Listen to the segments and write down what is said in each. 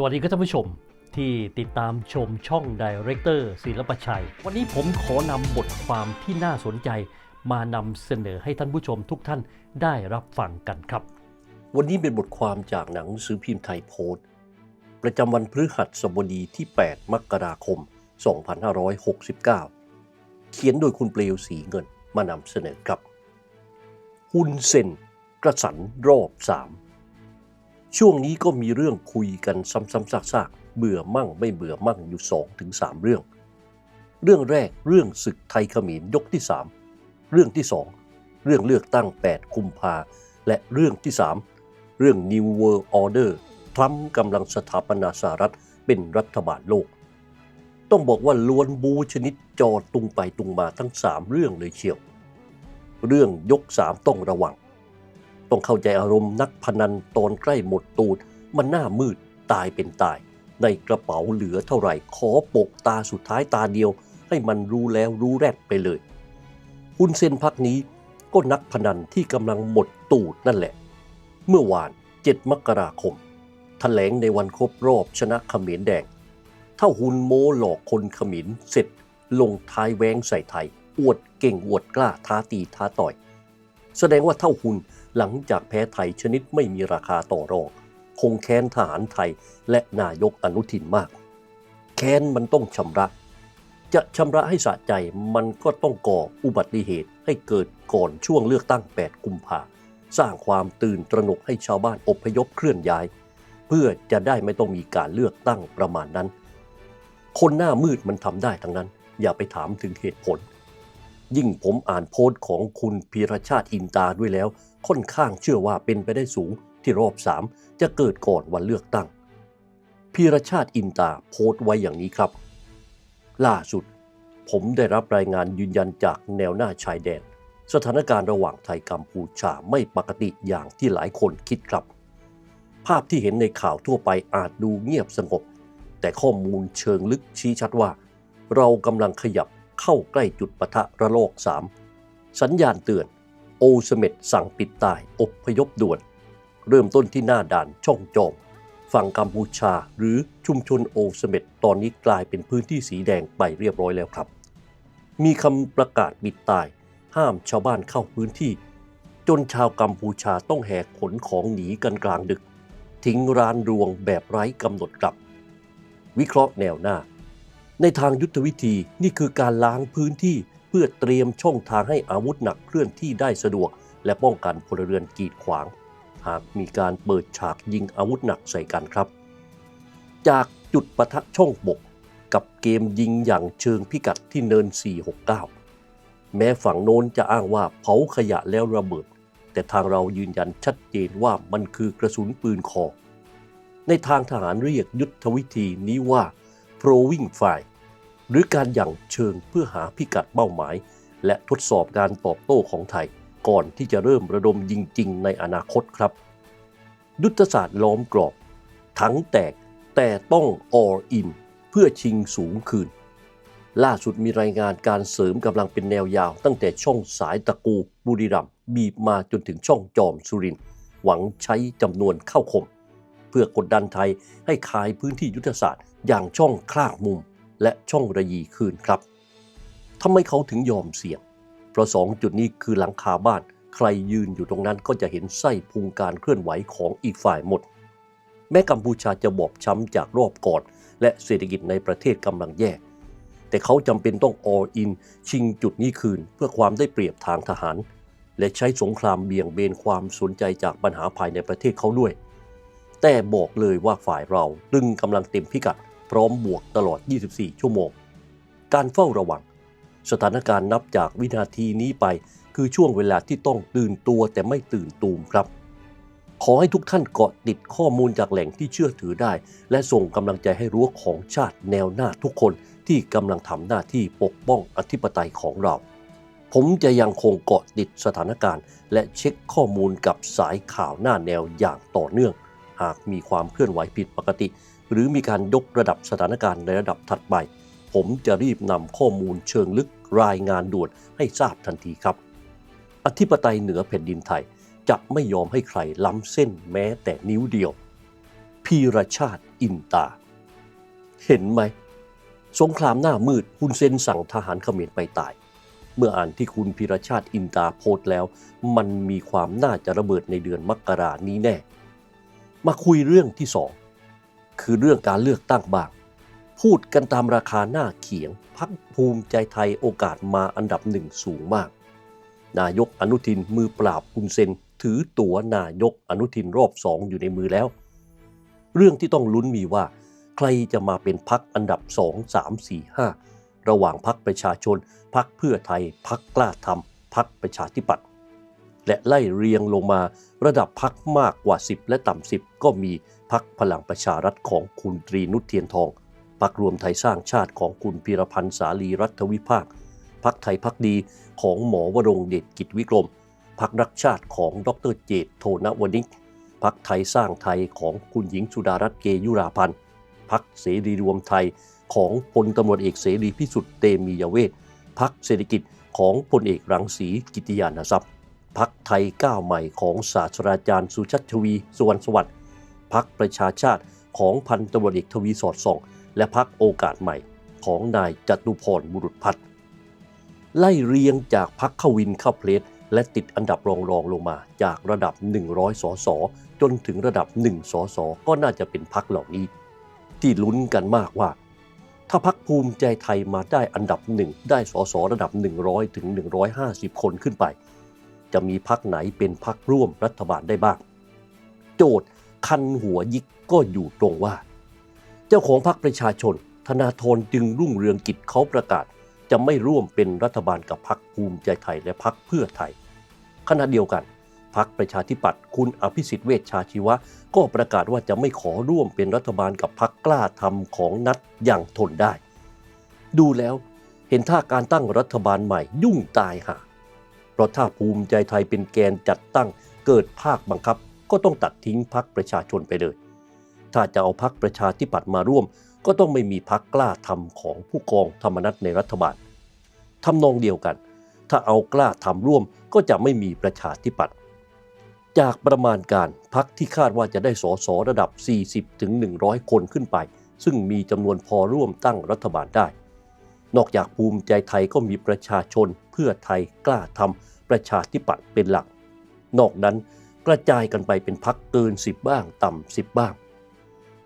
สวัสดีครับท่านผู้ชมที่ติดตามชมช่องดีเรคเตอร์ศิลปชัย วันนี้ผมขอนำบทความที่น่าสนใจ มานำเสนอให้ท่านผู้ชมทุกท่านได้รับฟังกันครับ วันนี้เป็นบทความจากหนังสือพิมพ์ไทยโพสต์ ประจำวันพฤหัสบดีที่ 8 มกราคม 2569 เขียนโดยคุณเปลวสีเงินมานำเสนอครับฮุนเซนกระสันรอบสาม ช่วงนี้ก็มีเรื่องคุยกันซ้ำๆซากๆ เบื่อมั่งไม่เบื่อมั่งอยู่2ถึง3เรื่อง เรื่องแรกเรื่องศึกไทยเขมรยกที่ 3 เรื่องที่ 2 เรื่องเลือกตั้ง8กุมภา และเรื่องที่ 3 เรื่อง New World Order ทรัมป์กำลังสถาปนาสหรัฐเป็นรัฐบาลโลก ต้องบอกว่าล้วนบูชนิดจอตุงไปตุงมาทั้ง 3 เรื่องเลยเชียว เรื่องยก 3 ต้องระวัง ต้องเข้าใจอารมณ์นักพนันตอนใกล้หมดตูด มันหน้ามืดตายเป็นตาย ในกระเป๋าเหลือเท่าไหร่ ขอปกตาสุดท้ายตาเดียว ให้มันรู้แล้วรู้แรดไปเลยฮุนเซนพักนี้ก็นักพนันที่กำลังหมดตูดนั่นแหละ เมื่อวาน 7 มกราคมถแถลงในวันครบรอบชนะขมรแดงถ้าหุนโมหลอกคนขมิรเสร็จลงท้ายแว้งใส่ไทย อวดเก่งอวดกล้าท้าตีท้าต่อย แสดงว่าเท่าหุน หลังจากแพ้ไทยชนิดไม่มีราคาต่อรอง คงแค้นทหารไทยและนายกอนุทินมาก แค้นมันต้องชำระ จะชำระให้สะใจมันก็ต้องก่ออุบัติเหตุให้เกิดก่อนช่วงเลือกตั้ง 8 กุมภาสร้างความตื่นตระหนกให้ชาวบ้านอพยพเคลื่อนย้าย เพื่อจะได้ไม่ต้องมีการเลือกตั้งประมาณนั้น คนหน้ามืดมันทำได้ทั้งนั้น อย่าไปถามถึงเหตุผล ยิ่งผมอ่านโพสต์ของคุณพีรชาติอินตาด้วยแล้ว ค่อนข้างเชื่อว่าเป็นไปได้สูงที่รอบสามจะเกิดก่อนวันเลือกตั้งพีรชาติอินตาโพสต์ไว้อย่างนี้ครับ ล่าสุด ผมได้รับรายงานยืนยันจากแนวหน้าชายแดน สถานการณ์ระหว่างไทยกัมพูชาไม่ปกติอย่างที่หลายคนคิดครับ ภาพที่เห็นในข่าวทั่วไปอาจดูเงียบสงบ แต่ข้อมูลเชิงลึกชี้ชัดว่า เรากำลังขยับ เข้าใกล้จุดปะทะระลอก 3 สัญญาณเตือน โอสเมดสั่งปิดตายอบพยพด่วน เริ่มต้นที่หน้าด่านช่องจอมฝั่งกัมพูชาหรือชุมชนโอสเมดตอนนี้กลายเป็นพื้นที่สีแดงไปเรียบร้อยแล้วครับ มีคำประกาศปิดตาย ห้ามชาวบ้านเข้าพื้นที่ จนชาวกัมพูชาต้องแหกขนของหนีกันกลางดึก ทิ้งร้านรวงแบบไร้กำหนดกลับ วิเคราะห์แนวหน้า ในทางยุทธวิธีนี่คือการล้างพื้นที่เพื่อเตรียมช่องทางให้อาวุธหนักเคลื่อนที่ได้สะดวก และป้องกันพลเรือนกีดขวาง หากมีการเปิดฉากยิงอาวุธหนักใส่กันครับ จากจุดปะทะช่องบกกับเกมยิงอย่างเชิงพิกัดที่เนิน 469 แม้ฝั่งโน้นจะอ้างว่าเผาขยะแล้วระเบิด แต่ทางเรายืนยันชัดเจนว่ามันคือกระสุนปืนคอ ในทางทหารเรียกยุทธวิธีนี้ว่า probing fire หรือการหยั่งเชิงเพื่อหาพิกัดเป้าหมาย และทดสอบการตอบโต้ของไทย ก่อนที่จะเริ่มระดมยิงจริงในอนาคตครับ ยุทธศาสตร์ล้อมกรอบ ทั้งแตกแต่ต้อง all in เพื่อชิงสูงคืน ล่าสุดมีรายงานการเสริมกำลังเป็นแนวยาวตั้งแต่ช่องสายตะกูบุรีรัมบีบมาจนถึงช่องจอมสุรินหวังใช้จำนวนเข้าคม เพื่อกดดันไทยให้คายพื้นที่ยุทธศาสตร์อย่างช่องคลากมุม และช่องระยีคืนครับทำไมเขาถึงยอมเสี่ยง เพราะสองจุดนี้คือหลังคาบ้าน ใครยืนอยู่ตรงนั้นก็จะเห็นไส้พุงการเคลื่อนไหวของอีกฝ่ายหมด แม้กัมพูชาจะบอบช้ำจากรอบก่อนและเศรษฐกิจในประเทศกำลังแย่ แต่เขาจำเป็นต้อง all in ชิงจุดนี้คืนเพื่อความได้เปรียบทางทหาร และใช้สงครามเบี่ยงเบนความสนใจจากปัญหาภายในประเทศเขาด้วย แต่บอกเลยว่าฝ่ายเราตึงกำลังเต็มพิกัด พร้อมบวกตลอด 24 ชั่วโมง การเฝ้าระวัง สถานการณ์นับจากวินาทีนี้ไป คือช่วงเวลาที่ต้องตื่นตัวแต่ไม่ตื่นตูมครับ ขอให้ทุกท่านเกาะติดข้อมูลจากแหล่งที่เชื่อถือได้ และส่งกำลังใจให้รั้วของชาติแนวหน้าทุกคนที่กำลังทำหน้าที่ปกป้องอธิปไตยของเรา ผมจะยังคงเกาะติดสถานการณ์ และเช็คข้อมูลกับสายข่าวหน้าแนวอย่างต่อเนื่อง หากมีความเคลื่อนไหวผิดปกติ หรือมีการยกระดับสถานการณ์ในระดับถัดไป ผมจะรีบนำข้อมูลเชิงลึกรายงานด่วนให้ทราบทันทีครับ อธิปไตยเหนือแผ่นดินไทยจะไม่ยอมให้ใครล้ำเส้นแม้แต่นิ้วเดียว พีรชาติอินตา เห็นไหม สงครามหน้ามืดฮุนเซนสั่งทหารเขมรไปตาย เมื่ออ่านที่คุณพีรชาติอินตาโพสต์แล้ว มันมีความน่าจะระเบิดในเดือนมกรานี้แน่ มาคุยเรื่องที่สอง คือเรื่องการเลือกตั้งบ้าง พูดกันตามราคาหน้าเขียง พักภูมิใจไทยโอกาสมาอันดับหนึ่งสูงมาก นายกอนุทินมือปราบคุณเซนถือตั๋วนายกอนุทินรอบสองอยู่ในมือแล้ว เรื่องที่ต้องลุ้นมีว่า ใครจะมาเป็นพักอันดับ 2 3 4 5 ระหว่างพักประชาชน พักเพื่อไทย พักกล้าทำพักประชาธิปัตย์ และไล่เรียงลงมาระดับพักมากกว่า 10 และต่ำ10ก็มีพักพลังประชารัฐของคุณตรีนุชเทียนทอง พักรวมไทยสร้างชาติของคุณพีรพันธ์สาลีรัฐวิภาค พักไทยพักดีของหมอวรงเดชกิจวิกรม พักรักชาติของดรเจตโทนวนิกพักไทยสร้างไทยของคุณหญิงสุดารัตน์เกยุราพันธ์พักเสรีรวมไทยของพลตำรวจเอกเสรีพิสุทธิ์เตมียเวทพักเศรษฐกิจของพลเอกรังสีกิติยานทรัพย์ พักไทยก้าวใหม่ของศาสตราจารย์สุชัชวีสุวรรณสวัสดิ์พักประชาชาติของพันตำรวจเอกทวีสอดส่อง และพักโอกาสใหม่ของนายจตุพรบุรุษพัฒน์ไล่เรียงจากพักขวินข้าเพลสและติดอันดับรองรองลงมาจากระดับ 100 สส จนถึงระดับ 1 สส ก็น่าจะเป็นพักเหล่านี้ ที่ลุ้นกันมากว่า ถ้าพักภูมิใจไทยมาได้อันดับหนึ่งได้สสระดับ 100 ถึง 150 คนขึ้นไป จะมีพักไหนเป็นพักร่วมรัฐบาลได้บ้าง โจทย์คันหัวยิกก็อยู่ตรงว่า เจ้าของพรรคประชาชน ธนาธรจึงรุ่งเรืองกิจเขาประกาศ จะไม่ร่วมเป็นรัฐบาลกับพรรคภูมิใจไทยและพรรคเพื่อไทย ขณะเดียวกันพรรคประชาธิปัตย์คุณอภิสิทธิ์เวชชาชีวะ ก็ประกาศว่าจะไม่ขอร่วมเป็นรัฐบาลกับพรรคกล้าทำของนัดอย่างทนได้ ดูแล้วเห็นท่าการตั้งรัฐบาลใหม่ยุ่งตายห่า เพราะถ้าภูมิใจไทยเป็นแกนจัดตั้งเกิดภาคบังคับ ก็ต้องตัดทิ้งพรรคประชาชนไปเลย ถ้าจะเอาพรรคประชาธิปัตย์มาร่วม ก็ต้องไม่มีพรรคกล้าทำของผู้กองธรรมนัตในรัฐบาลทำนองเดียวกัน ถ้าเอากล้าทำร่วมก็จะไม่มีประชาธิปัตย์จากประมาณการพรรคที่คาดว่าจะได้สสระดับ 40ถึง100 คนขึ้นไป ซึ่งมีจำนวนพอร่วมตั้งรัฐบาลได้ นอกจากภูมิใจไทยก็มีประชาชนเพื่อไทยกล้าทำประชาธิปัตย์เป็นหลัก นอกนั้นกระจายกันไปเป็นพักเกิน10บบ้างต่ำ10บ้าง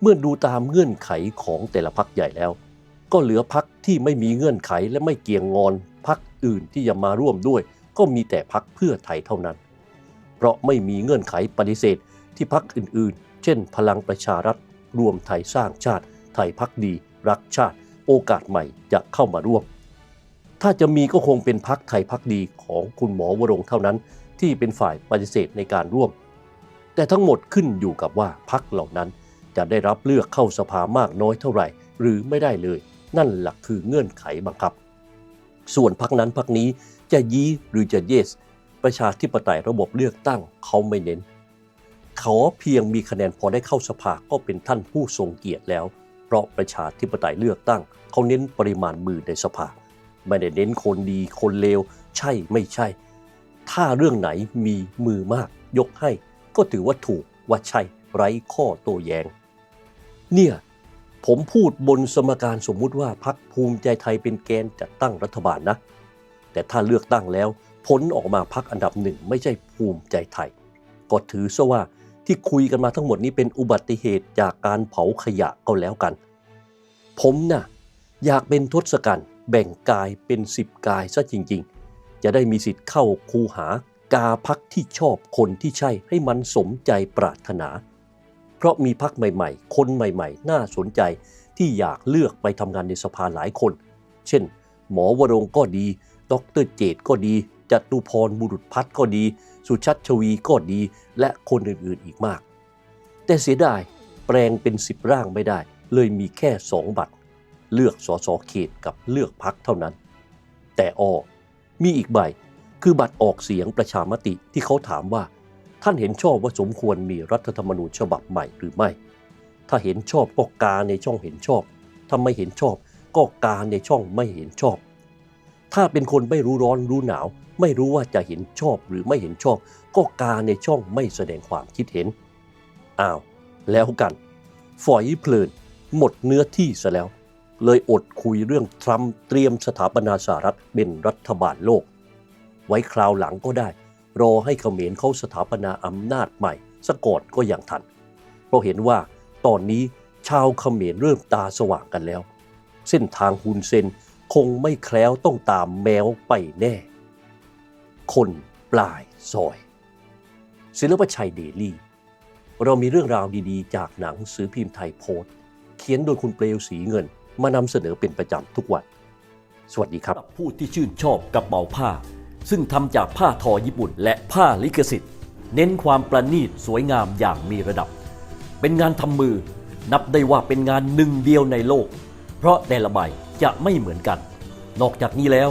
เมื่อดูตามเงื่อนไขของแต่ละพักใหญ่แล้ว ก็เหลือพักที่ไม่มีเงื่อนไขและไม่เกี่ยงงอนพักอื่นที่จะมาร่วมด้วย ก็มีแต่พักเพื่อไทยเท่านั้น เพราะไม่มีเงื่อนไขปฏิเสธที่พักอื่นๆ เช่น พลังประชารัฐรวมไทยสร้างชาติ ไทยพักดี รักชาติ โอกาสใหม่จะเข้ามาร่วม ถ้าจะมีก็คงเป็นพักไทยพักดีของคุณหมอวรงเท่านั้น ที่เป็นฝ่ายปฏิเสธในการร่วม แต่ทั้งหมดขึ้นอยู่กับว่าพักเหล่านั้นจะได้รับเลือกเข้าสภามากน้อยเท่าไหร่ หรือไม่ได้เลย นั่นหลักคือเงื่อนไขบังคับ ส่วนพักนั้นพักนี้จะยี้หรือจะเยส ประชาธิปไตยระบบเลือกตั้งเขาไม่เน้นเขาเพียงมีคะแนนพอได้เข้าสภาก็เป็นท่านผู้ทรงเกียรติแล้ว เพราะประชาธิปไตยเลือกตั้ง เขาเน้นปริมาณมือในสภา ไม่ได้เน้นคนดีคนเลว ใช่ไม่ใช่ ถ้าเรื่องไหนมีมือมาก ยกให้ ก็ถือว่าถูกว่าใช่ไร้ข้อโต้แย้ง เนี่ยผมพูดบนสมการสมมุติว่าพักภูมิใจไทยเป็นแกนจัดตั้งรัฐบาลนะ แต่ถ้าเลือกตั้งแล้ว ผลออกมาพักอันดับหนึ่งไม่ใช่ภูมิใจไทย ก็ถือซะว่า ที่คุยกันมาทั้งหมดนี้เป็นอุบัติเหตุจากการเผาขยะก็แล้วกัน ผมน่ะอยากเป็นทศกัณฐ์แบ่งกายเป็นสิบกายซะจริง ๆ จะได้มีสิทธิ์เข้าคูหากาพักที่ชอบคนที่ใช่ให้มันสมใจปรารถนา เพราะมีพักใหม่ๆ คนใหม่ๆ น่าสนใจที่อยากเลือกไปทำงานในสภาหลายคน เช่น หมอวรงก็ดี ดรเจตก็ดี จตุพรบุรุษพัฒน์ก็ดี สุชัชวีก็ดี และคนอื่นๆอีกมาก แต่เสียดายแปลงเป็นสิบร่างไม่ได้ เลยมีแค่สองบัตร เลือกสสเขตกับเลือกพักเท่านั้น แต่ออมีอีกใบ คือบัตรออกเสียงประชามติที่เขาถามว่า ท่านเห็นชอบว่าสมควรมีรัฐธรรมนูญฉบับใหม่หรือไม่ ถ้าเห็นชอบก็กาในช่องเห็นชอบถ้าไม่เห็นชอบก็กาในช่องไม่เห็นชอบ ถ้าเป็นคนไม่รู้ร้อนรู้หนาว ไม่รู้ว่าจะเห็นชอบหรือไม่เห็นชอบ ก็กาในช่องไม่แสดงความคิดเห็น อ้าว แล้วกัน ฝอยเพลิน หมดเนื้อที่ซะแล้ว เลยอดคุยเรื่องทรัมป์เตรียมสถาปนาสหรัฐเป็นรัฐบาลโลก ไว้คราวหลังก็ได้ รอให้เขมรเขาสถาปนาอำนาจใหม่สะก่อนก็ยังทัน เพราะเห็นว่าตอนนี้ชาวเขมรเริ่มตาสว่างกันแล้ว เส้นทางฮุนเซนคงไม่แคล้วต้องตามแมวไปแน่ คนปลายซอย ศิลปชัยเดลี่ เรามีเรื่องราวดีๆ จากหนังสือพิมพ์ไทยโพสต์เขียนโดยคุณเปลวสีเงิน มานำเสนอเป็นประจำทุกวัน สวัสดีครับ ผู้ที่ชื่นชอบกระเป๋าผ้า ซึ่งทำจากผ้าทอญี่ปุ่น และผ้าลิขสิทธิ์ เน้นความประณีตสวยงามอย่างมีระดับ เป็นงานทำมือ นับได้ว่าเป็นงานหนึ่งเดียวในโลก เพราะแต่ละใบจะไม่เหมือนกัน นอกจากนี้แล้ว